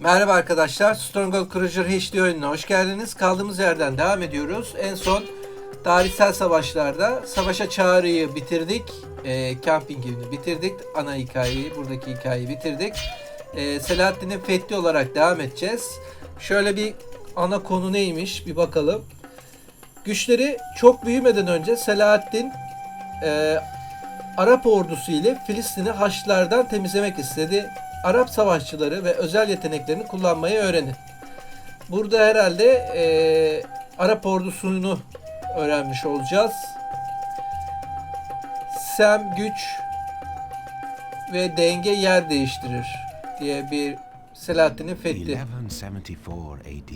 Merhaba arkadaşlar, Stronghold Cruiser HD oyununa hoş geldiniz. Kaldığımız yerden devam ediyoruz. En son tarihsel savaşlarda savaşa çağrıyı bitirdik. E, camping evini bitirdik. Ana hikayeyi, buradaki hikayeyi bitirdik. E, Selahaddin'in fethi olarak devam edeceğiz. Şöyle bir ana konu neymiş bir bakalım. Güçleri çok büyümeden önce Selahaddin e, Arap ordusu ile Filistin'i Haçlılardan temizlemek istedi. Arap savaşçıları ve özel yeteneklerini kullanmayı öğrenin. Burada herhalde eee, Arap ordusunu öğrenmiş olacağız. Sem güç ve denge yer değiştirir diye bir Selahaddin'in fethi. 1174 AD,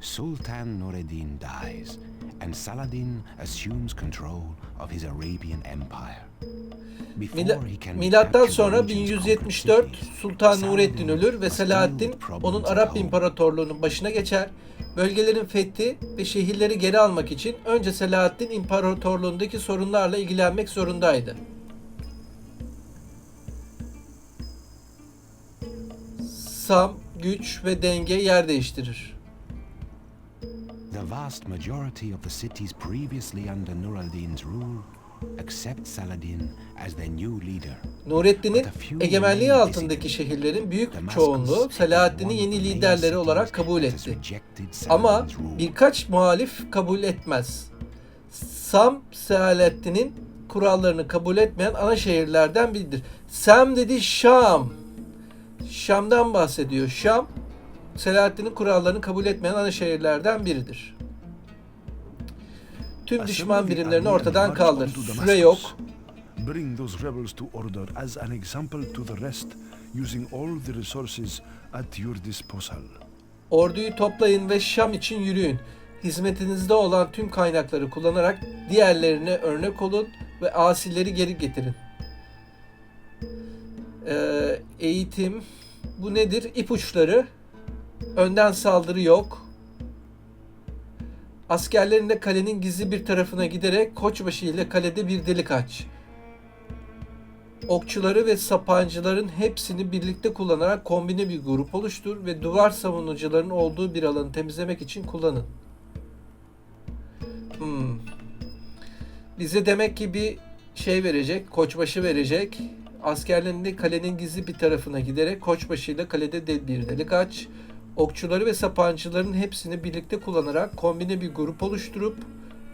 Sultan Nureddin dies, and Saladin assumes control of his Arabian Empire. Mila- Milattan sonra the region's 1174 conquered cities, Sultan Saladin ölür ve Selahaddin onun Arap. İmparatorluğu'nun başına geçer. Bölgelerin fethi ve şehirleri geri almak için önce Selahaddin İmparatorluğundaki sorunlarla ilgilenmek zorundaydı. Sam, güç ve denge yer değiştirir. The vast majority of the cities previously under Nur al-Din's rule accept Saladin as their new leader. Nurettin'in egemenliği altındaki şehirlerin büyük çoğunluğu Selahaddin'i yeni liderleri olarak kabul etti. Ama birkaç muhalif kabul etmez. Sam Selahaddin'in kurallarını kabul etmeyen ana şehirlerden biridir. Sam dedi Şam. Şam'dan bahsediyor. Şam Selahaddin'in kurallarını kabul etmeyen ana şehirlerden biridir. Tüm düşman birimlerini ortadan kaldır. Süre yok. Bring those rebels to order as an example to the rest, using all the resources at your disposal. Orduyu toplayın ve Şam için yürüyün. Hizmetinizde olan tüm kaynakları kullanarak diğerlerine örnek olun ve asilleri geri getirin. Ee, eğitim. Bu nedir? İpuçları. Önden saldırı yok. Askerlerin de kalenin gizli bir tarafına giderek koçbaşı ile kalede bir delik aç. Okçuları ve sapancıların hepsini birlikte kullanarak kombine bir grup oluştur ve duvar savunucuların olduğu bir alanı temizlemek için kullanın. Hmm. Bize demek ki bir şey verecek, koçbaşı verecek. Askerlerin de kalenin gizli bir tarafına giderek koçbaşıyla kalede de bir delik aç. Okçuları ve sapancıların hepsini birlikte kullanarak kombine bir grup oluşturup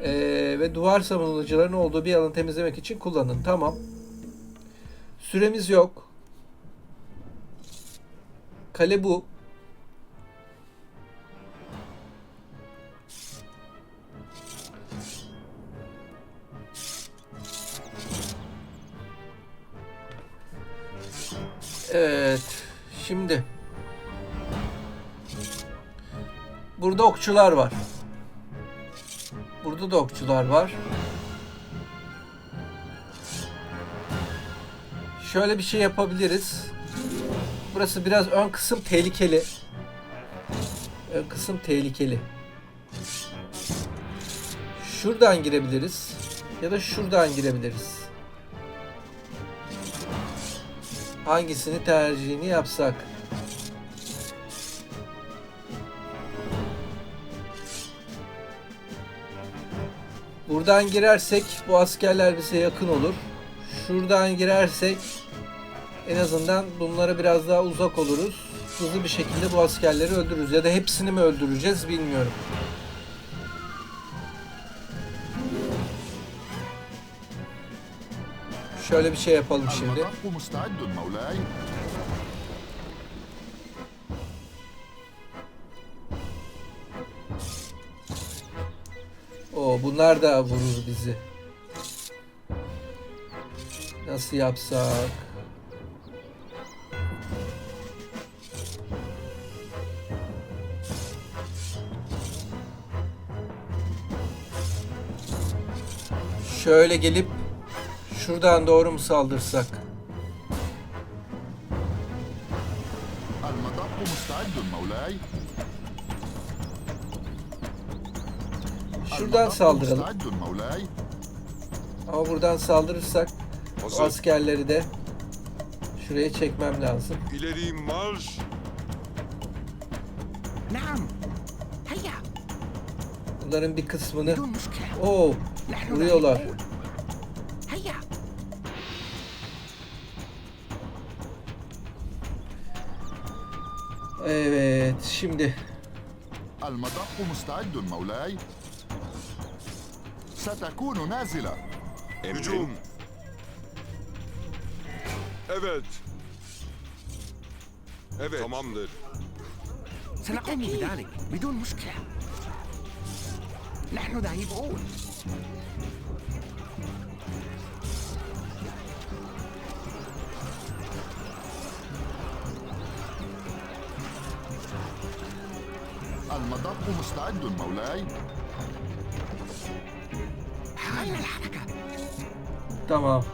eee, ve duvar savunucuların olduğu bir alanı temizlemek için kullanın. Tamam. Süremiz yok. Kale bu. Evet. Şimdi. Burada okçular var. Burada da okçular var. Şöyle bir şey yapabiliriz. Burası biraz ön kısım tehlikeli. Ön kısım tehlikeli. Şuradan girebiliriz. Ya da şuradan girebiliriz. Hangisini tercihini yapsak? Buradan girersek bu askerler bize yakın olur. Şuradan girersek en azından bunlara biraz daha uzak oluruz. Hızlı bir şekilde bu askerleri öldürürüz. Ya da hepsini mi öldüreceğiz bilmiyorum. Şöyle bir şey yapalım şimdi. المطب مستعد مولاي O bunlar da vurur bizi. Nasıl yapsak? Şöyle gelip şuradan doğru mu saldırsak? المطب مستعد مولاي Şuradan المطب saldıralım. مستعد مولاي Ama buradan saldırırsak o Hazır. askerleri de şuraya çekmem lazım. İleri marş. نعم هيا Bunların bir kısmını بدون مشكلة Oo, نحن vuruyorlar. ذاهبون. هيا Evet, şimdi المضخ مستعد مولاي ستكون نازلة. Evet. Evet. Tamamdır. سنقوم بذلك بدون مشكلة نحن ذاهبون المضخ مستعد مولاي؟ Tamam.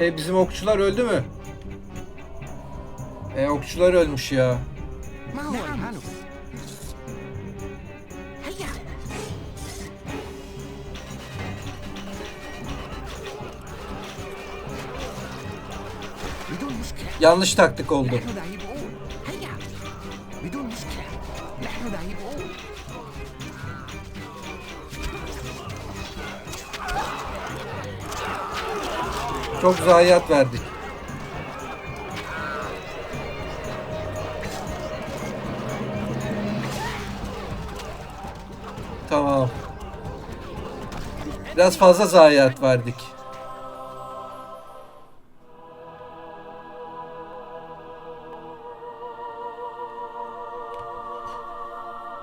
E bizim okçular öldü mü? E okçular ölmüş ya. Yanlış taktik oldu. Çok zayiat verdik. Tamam. Biraz fazla zayiat verdik.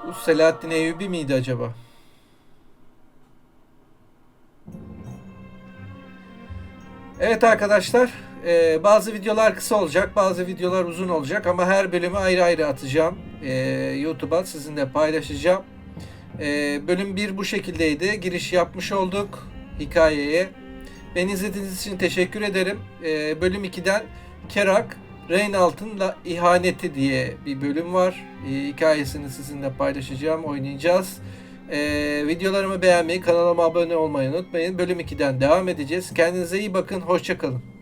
Bu Selahattin Eyyubi miydi acaba? Evet arkadaşlar, e, bazı videolar kısa olacak, bazı videolar uzun olacak ama her bölümü ayrı ayrı atacağım. E, YouTube'a sizinle paylaşacağım. E, bölüm 1 bu şekildeydi. Giriş yapmış olduk hikayeye. Beni izlediğiniz için teşekkür ederim. E, bölüm 2'den Kerak, Reynald'ınla ihaneti diye bir bölüm var. E, hikayesini sizinle paylaşacağım, oynayacağız. Ee, videolarımı beğenmeyi, kanalıma abone olmayı unutmayın. Bölüm 2'den devam edeceğiz. Kendinize iyi bakın. Hoşçakalın.